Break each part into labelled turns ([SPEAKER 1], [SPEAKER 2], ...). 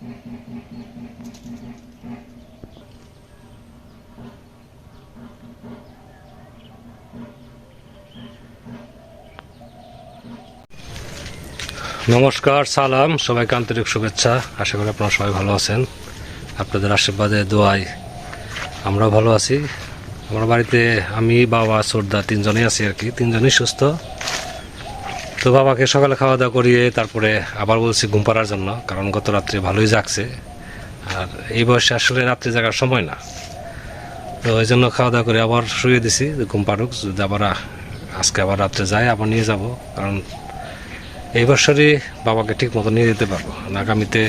[SPEAKER 1] নমস্কার, সালাম, সবাইকে আন্তরিক শুভেচ্ছা। আশা করি আপনারা সবাই ভালো আছেন। আপনাদের আশীর্বাদে, দোয়ায় আমরা ভালো আছি। আমার বাড়িতে আমি, বাবা সর্দা তিনজনই আছি আর কি। তিনজনই সুস্থ। তো বাবাকে সকালে খাওয়া দাওয়া করিয়ে তারপরে আবার বলছি ঘুম পাড়ার জন্য, কারণ গত রাত্রে ভালোই জাগছে। আর এই বয়সে আসলে রাত্রে জাগার সময় না। তো ওই জন্য খাওয়া দাওয়া করে আবার শুয়ে দিছি ঘুম পাড়ুক, যদি আবার আজকে আবার রাত্রে যাই, আবার নিয়ে যাব। কারণ এই বছরই বাবাকে ঠিক মতো নিয়ে যেতে পারব। আগামীতে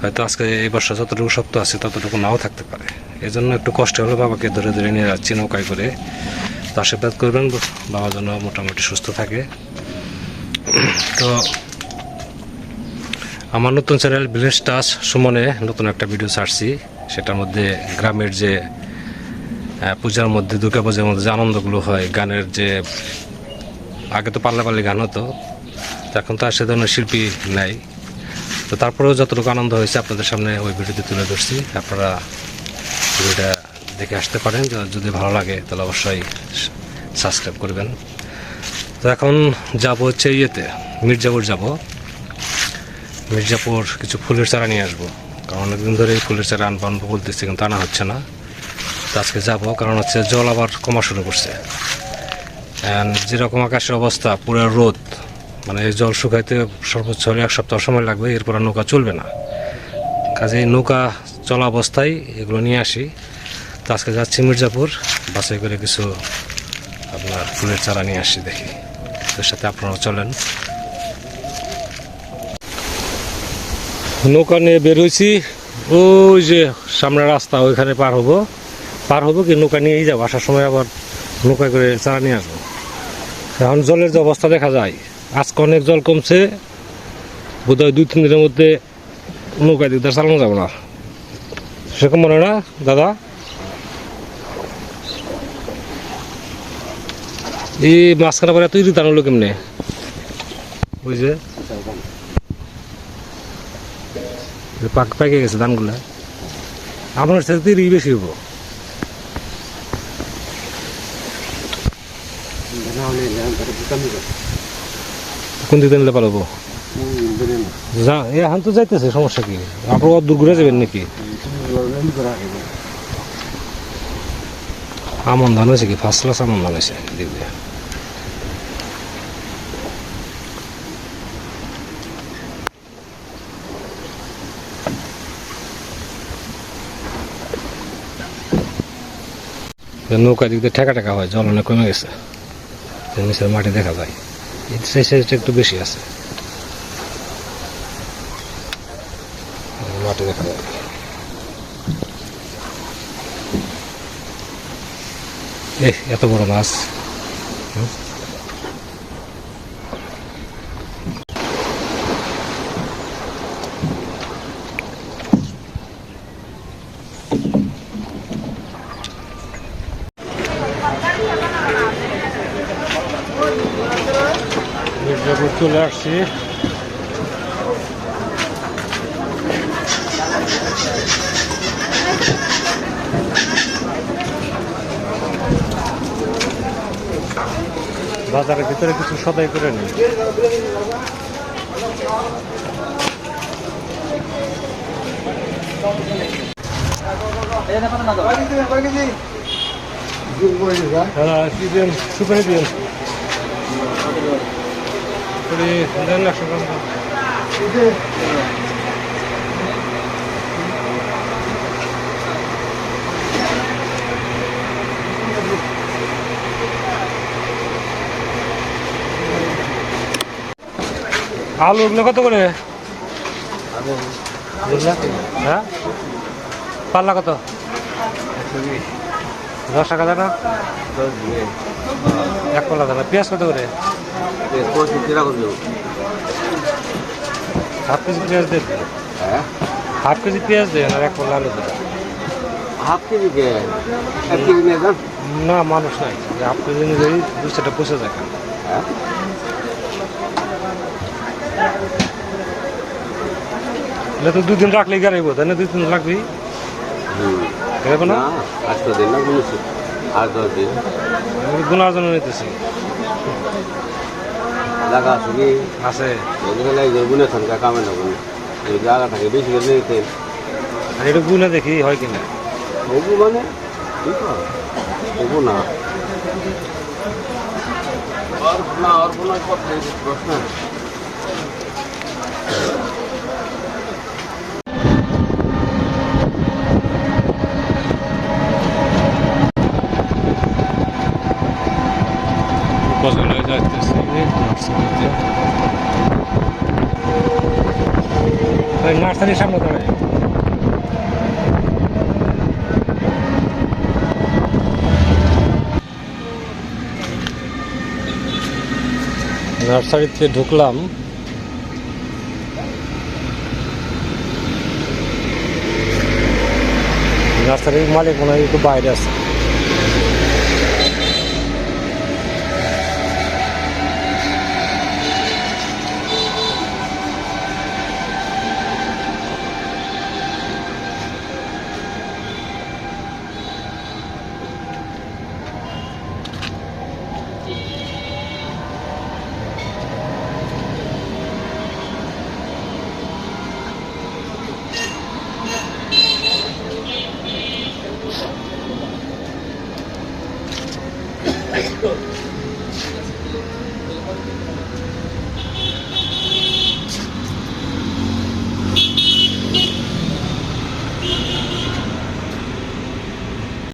[SPEAKER 1] হয়তো আজকে এই বছর যতটুকু শক্ত আছে, ততটুকু নাও থাকতে পারে। এই জন্য একটু কষ্ট হলে বাবাকে ধরে ধরে নিয়ে যাচ্ছি নৌকায় করে। তো আশীর্বাদ করবেন, বাবা যেন মোটামুটি সুস্থ থাকে। তো আমার নতুন চ্যানেল ভিলেজ টাচ সুমনে নতুন একটা ভিডিও ছাড়ছি। সেটার মধ্যে গ্রামের যে পূজার মধ্যে, দুর্গা পূজার মধ্যে যে আনন্দগুলো হয়, গানের যে, আগে তো পাল্লা পাল্লি গান হতো এখন তো আর সে ধরনের শিল্পী নাই। তো তারপরেও যতটুকু আনন্দ হয়েছে আপনাদের সামনে ওই ভিডিওতে তুলে ধরছি। আপনারা ভিডিওটা দেখে আসতে পারেন। যদি ভালো লাগে, তাহলে অবশ্যই সাবস্ক্রাইব করবেন। তো এখন যাব হচ্ছে ইয়েতে, মির্জাপুর যাব। মির্জাপুর কিছু ফুলের চারা নিয়ে আসব। কারণ অনেকদিন ধরে ফুলের চারা আনব আনব বলতেছি, কিন্তু আনা হচ্ছে না। তো আজকে যাব, কারণ হচ্ছে জল আবার কমা শুরু করছে। And যেরকম আকাশের অবস্থা, পুরো রোদ মানে এই জল শুকাইতে সর্বোচ্চ হলে এক সপ্তাহ সময় লাগবে, এরপর নৌকা চলবে না। কাজেই নৌকা চলা অবস্থায় এগুলো নিয়ে আসি। তো আজকে যাচ্ছি মির্জাপুর বাসে করে কিছু আপনার ফুলের চারা নিয়ে আসি দেখি। এর সাথে আপনারাও চলেন। নৌকা নিয়ে বের হয়েছি। ওই যে সামনে রাস্তা, ওইখানে পার হব। পার হব কি নৌকা নিয়েই যাব, আসার সময় আবার নৌকায় করে চারা নিয়ে আসব। এখন জলের যে অবস্থা দেখা যায়, আজকে অনেক জল কমছে। বোধহয় দুই, তিন দিনের মধ্যে নৌকায় দিকদার চালানো যাবে না। সেরকম মনে না, দাদা? এই মাঝখানে পরে তুই রিটার্ন হলো কেমনে? বুঝছে পাক পেকে গেছে ধানগুলা। আপনার সাথে তিরি বেশি হব কোন দিকে নিলে পারব যা এখন তো যাইতেছে সমস্যা কি? আপনার দূর ঘুরে যাবেন নাকি? আমন ধান হয়েছে কি? ফার্স্ট ক্লাস আমন ধান হয়েছে দিক নৌকা দিক দিয়ে ঠেকা ঠেকা হয়, জল অনেক কমে গেছে। নিচের মাটি দেখা যায়। সেই সাইজটা একটু বেশি আছে। মাটি দেখা যায়। এত বড় মাছ হুম। মির্জাপুর চলে আসছি। বাজারের ভিতরে কিছু সদাই করে নিই হ্যাঁ সুপারি দিন দেড় লাখ আলু ওগুলো কত করে? হ্যাঁ? পাল্লা কত? দশ টাকা দানা এক পাল্লা দানা পেঁয়াজ কত করে হাফ কেজি পেঁয়াজ দেন হাফ কেজি পেঁয়াজ দেন আর এক পাল্লা আলু দেন
[SPEAKER 2] হাফ কেজি কে এক কেজি নিয়ে যান
[SPEAKER 1] না মানুষ নাই যে হাফ কেজি অনুযায়ী দুশোটা পচে যায় খান।
[SPEAKER 2] হ্যাঁ
[SPEAKER 1] এটা তো দুদিন রাখলে গাড়াইব তাই না দুই দিন লাগবি
[SPEAKER 2] হুম
[SPEAKER 1] গাড়াইব না
[SPEAKER 2] না আজ তো দিন না বলেছি আর দশ দিন।
[SPEAKER 1] গুনার জন্য নিতেছি।
[SPEAKER 2] জায়গা আছে কি?
[SPEAKER 1] আছে।
[SPEAKER 2] যে গুনে থাকা কামে না। গুনে এই জায়গা থাকে বেশি করে নিতে।
[SPEAKER 1] এটা গুনে দেখি হয় কিনা
[SPEAKER 2] মানে? না। প্রশ্ন।
[SPEAKER 1] বছরে যাইতেছি নার্সারিতে ওই নার্সারির সামনে দাঁড়ায় নার্সারিতে ঢুকলাম নার্সারির মালিক মনে হয় একটু বাইরে আছে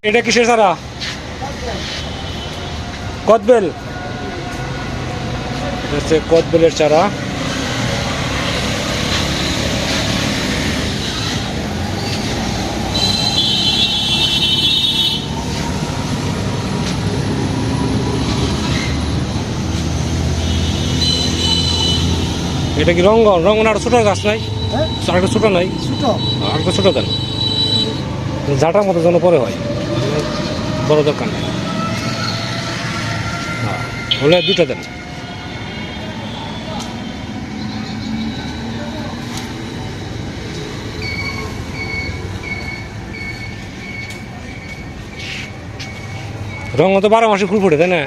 [SPEAKER 1] এটা কিসের চারা কদবেল। হচ্ছে কদবেলের চারা। এটা কি রঙ্গন? রঙ্গন আর ছোট গাছ নাই? আর একটা ছোট নাই? আর একটা ছোট দেন যাটার মতো যেন পরে হয়। বড় দোকান হলে দুটো দেন। রঙ তো বারো মাসে ফুল ফুটে তাই না?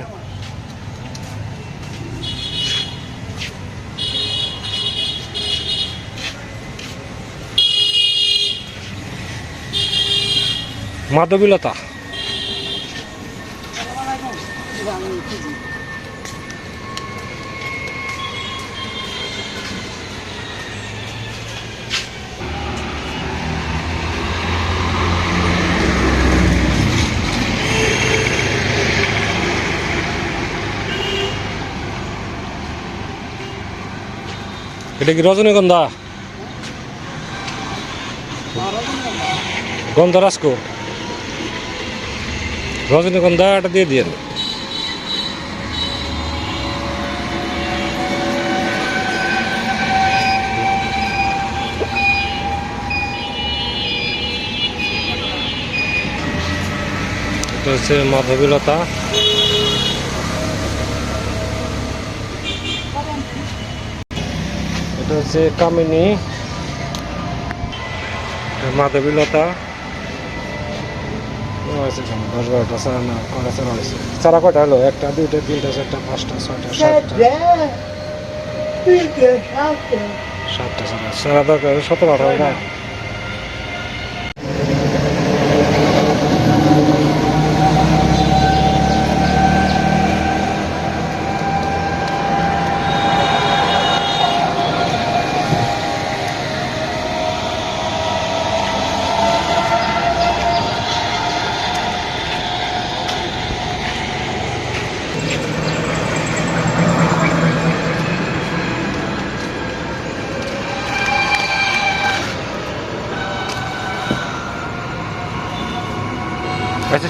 [SPEAKER 1] মাধবীলতা। এটা কি রজনীগন্ধা? গন্ধরাজকো রজনীগন্ধা এটা দিয়ে হচ্ছে মাধবীলতা। এটা হচ্ছে কামিনী। মাধবীলতা। আছে এখানে, দশ বারোটা চারা না কটা চারা হয়েছে। চারা কটা হলো? একটা দুইটা তিনটা চারটা পাঁচটা ছয়টা সাতটা। সাতটা। চারা চারা দরকার সতেরো আঠারো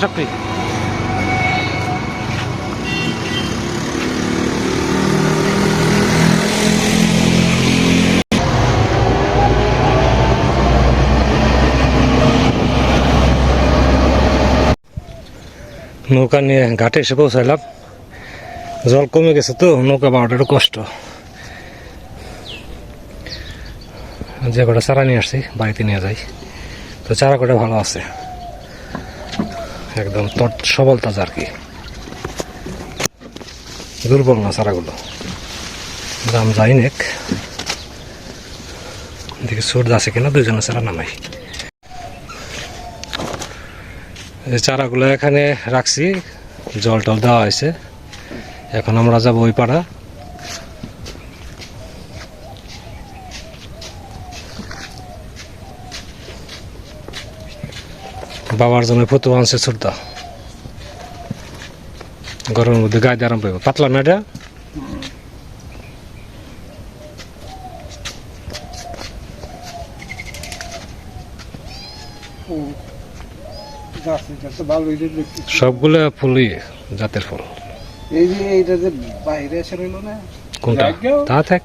[SPEAKER 1] সবটি নৌকা নিয়ে ঘাটে এসে পৌঁছাইলাম। জল কমে গেছে তো, নৌকা বাড়াটা একটু কষ্ট। যে কটা চারা নিয়ে আসছি, বাড়িতে নিয়ে যাই। তো চারা কটা ভালো আছে? একদম সবল তাজা আর কি। দুর্বল না চারাগুলো দাম যাই নেক। দেখি সুট আছে কিনা দুজনে চারা নামাই এই চারাগুলো এখানে রাখছি, জল টল দেওয়া হয়েছে। এখন আমরা যাব ওই পাড়া। বাবার জন্য ফটো আনছে ছোটদা গরমের মধ্যে গায়ে আরাম পাইব। পাতলা না এটা। সবগুলো ফুলই জাতের ফুল।
[SPEAKER 3] এই যে এইটা যে বাইরে এসে রইল না?
[SPEAKER 1] কোনটা? তা থাক।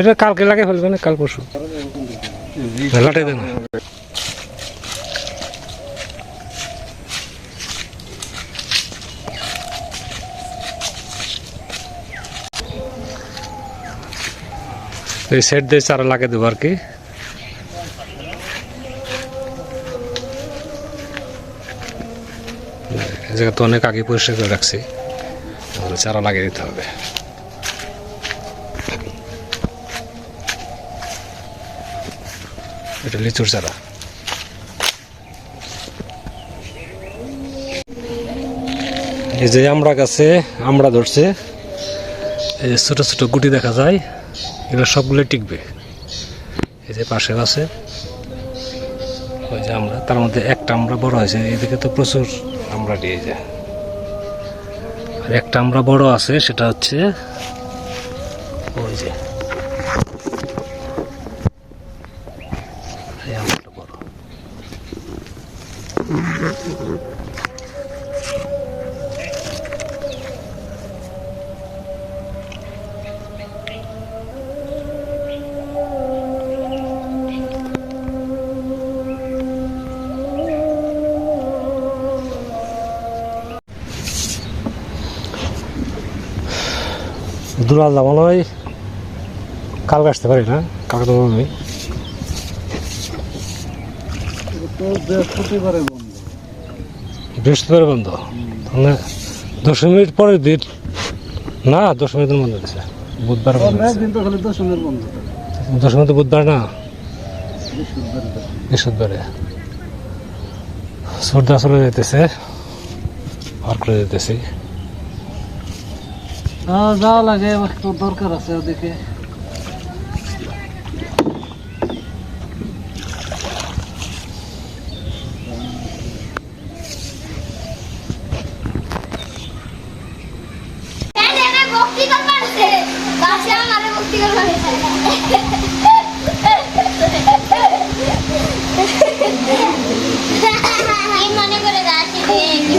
[SPEAKER 1] এটা কালকে লাগে ফেলবে না কাল পরশু। লাটে দেন। এই সেট দিয়ে চারা লাগে দেবো আর কি। জায়গা তো অনেক আগে পরিষ্কার করে রাখছি। চারা লাগিয়ে দিতে হবে। এটা লিচুর চারা। এই যে আমরা গাছে আমরা ধরছে, এই ছোট ছোট গুটি দেখা যায়। এগুলো সবগুলো টিকবে। এই যে পাশে আছে, ওই যে আমরা, তার মধ্যে একটা আমরা বড় হয়েছে, এদিকে তো প্রচুর আমরা দিয়ে যায়। আর একটা আমরা বড় আছে, সেটা হচ্ছে ওই যে দুলাল দা মনে হয়। কালকে আসতে পারি না, কালকে তো
[SPEAKER 3] তো বৃহস্পতিবারে বন্ধ।
[SPEAKER 1] বন্ধ মানে দশমীর পরের দিন। না দশ দিন বন্ধ দিছে। বুধবার দশমী তো বুধবার না?
[SPEAKER 3] বৃহস্পতিবারে।
[SPEAKER 1] সর্দা চলে যেতেছে। পার করে যেতেছি।
[SPEAKER 3] যাওয়া লাগে দরকার আছে ওদিকে
[SPEAKER 4] এখানে ভক্তি করবার আছে বাসে আমারে ভক্তি করবার আছে আমি মনে করে যাচ্ছি রে,
[SPEAKER 1] একটু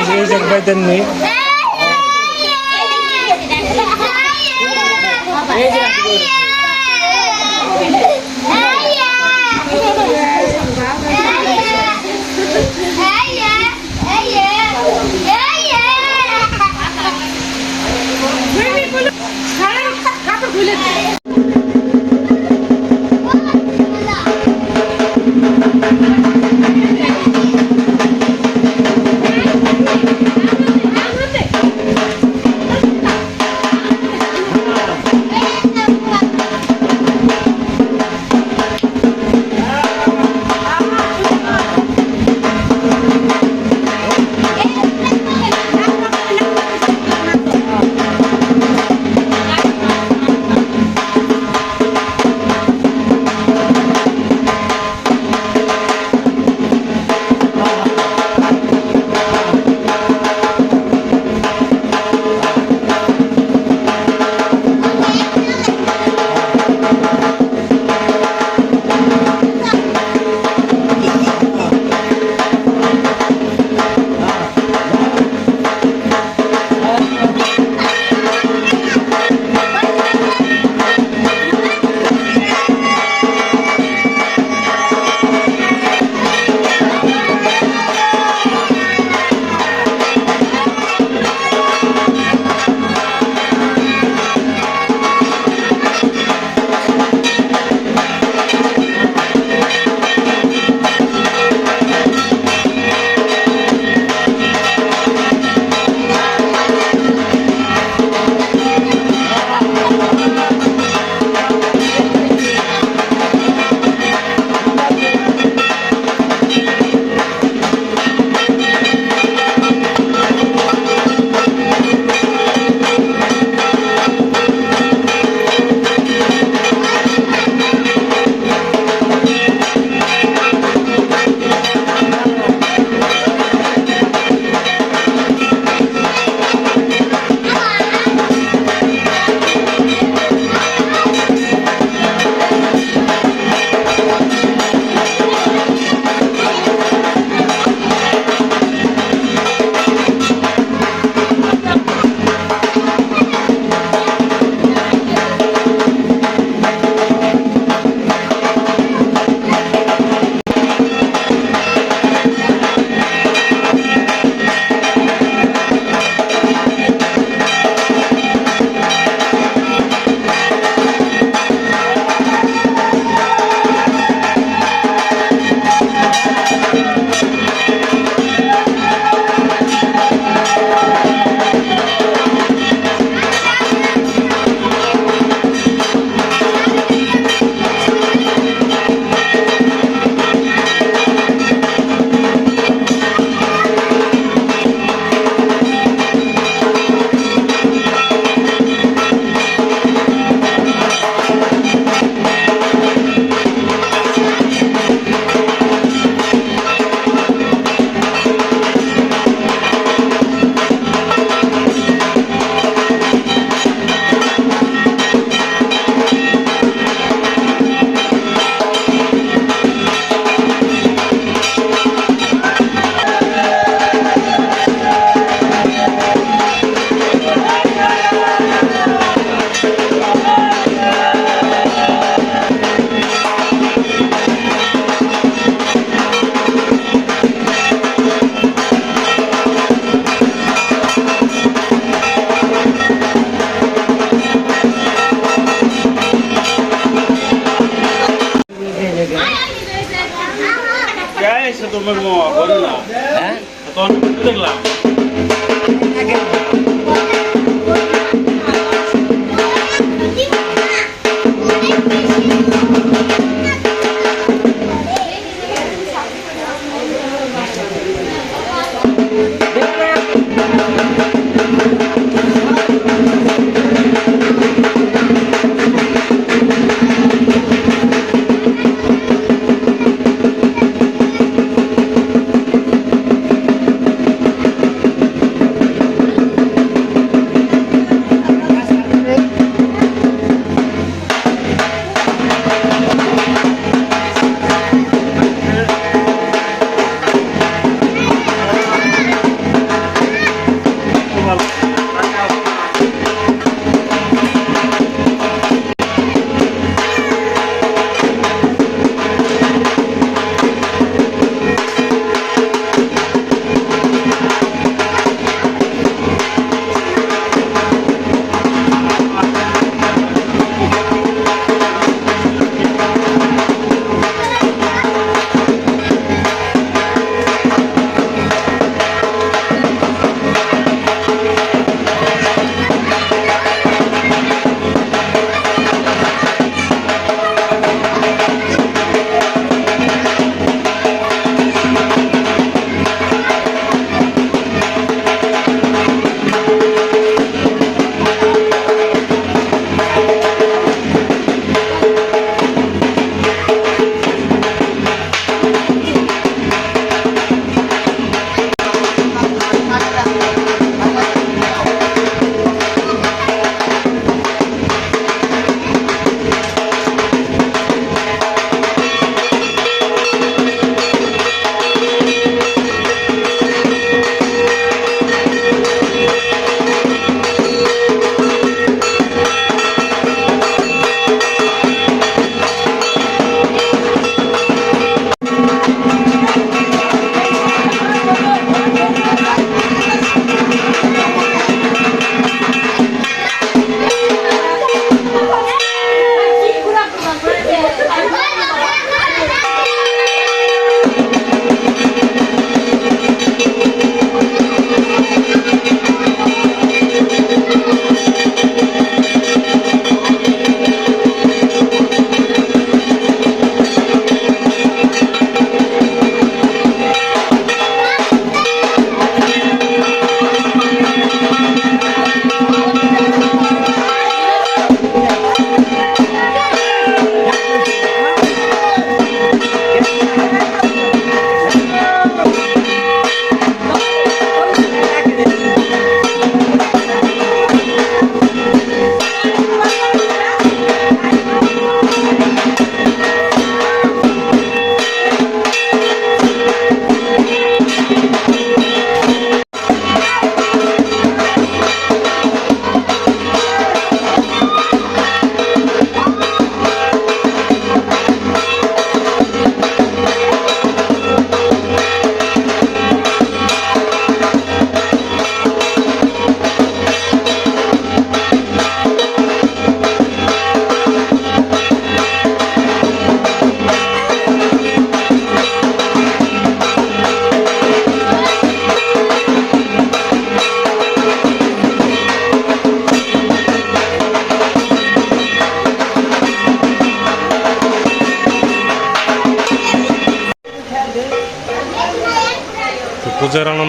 [SPEAKER 5] is
[SPEAKER 2] Isaac
[SPEAKER 5] Badani. Raise
[SPEAKER 1] it up,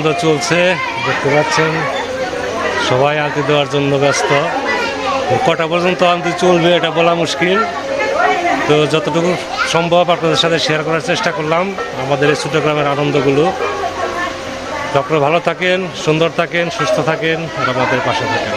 [SPEAKER 1] আনন্দ চলছে, দেখতে পাচ্ছেন? সবাই আনতে দেওয়ার জন্য ব্যস্ত। কটা পর্যন্ত আনতে চলবে এটা বলা মুশকিল। তো যতটুকু সম্ভব আপনাদের সাথে শেয়ার করার চেষ্টা করলাম, আমাদের এই ছোটো গ্রামের আনন্দগুলো। ডক্টর ভালো থাকেন, সুন্দর থাকেন, সুস্থ থাকেন, আর আমাদের পাশে থাকেন।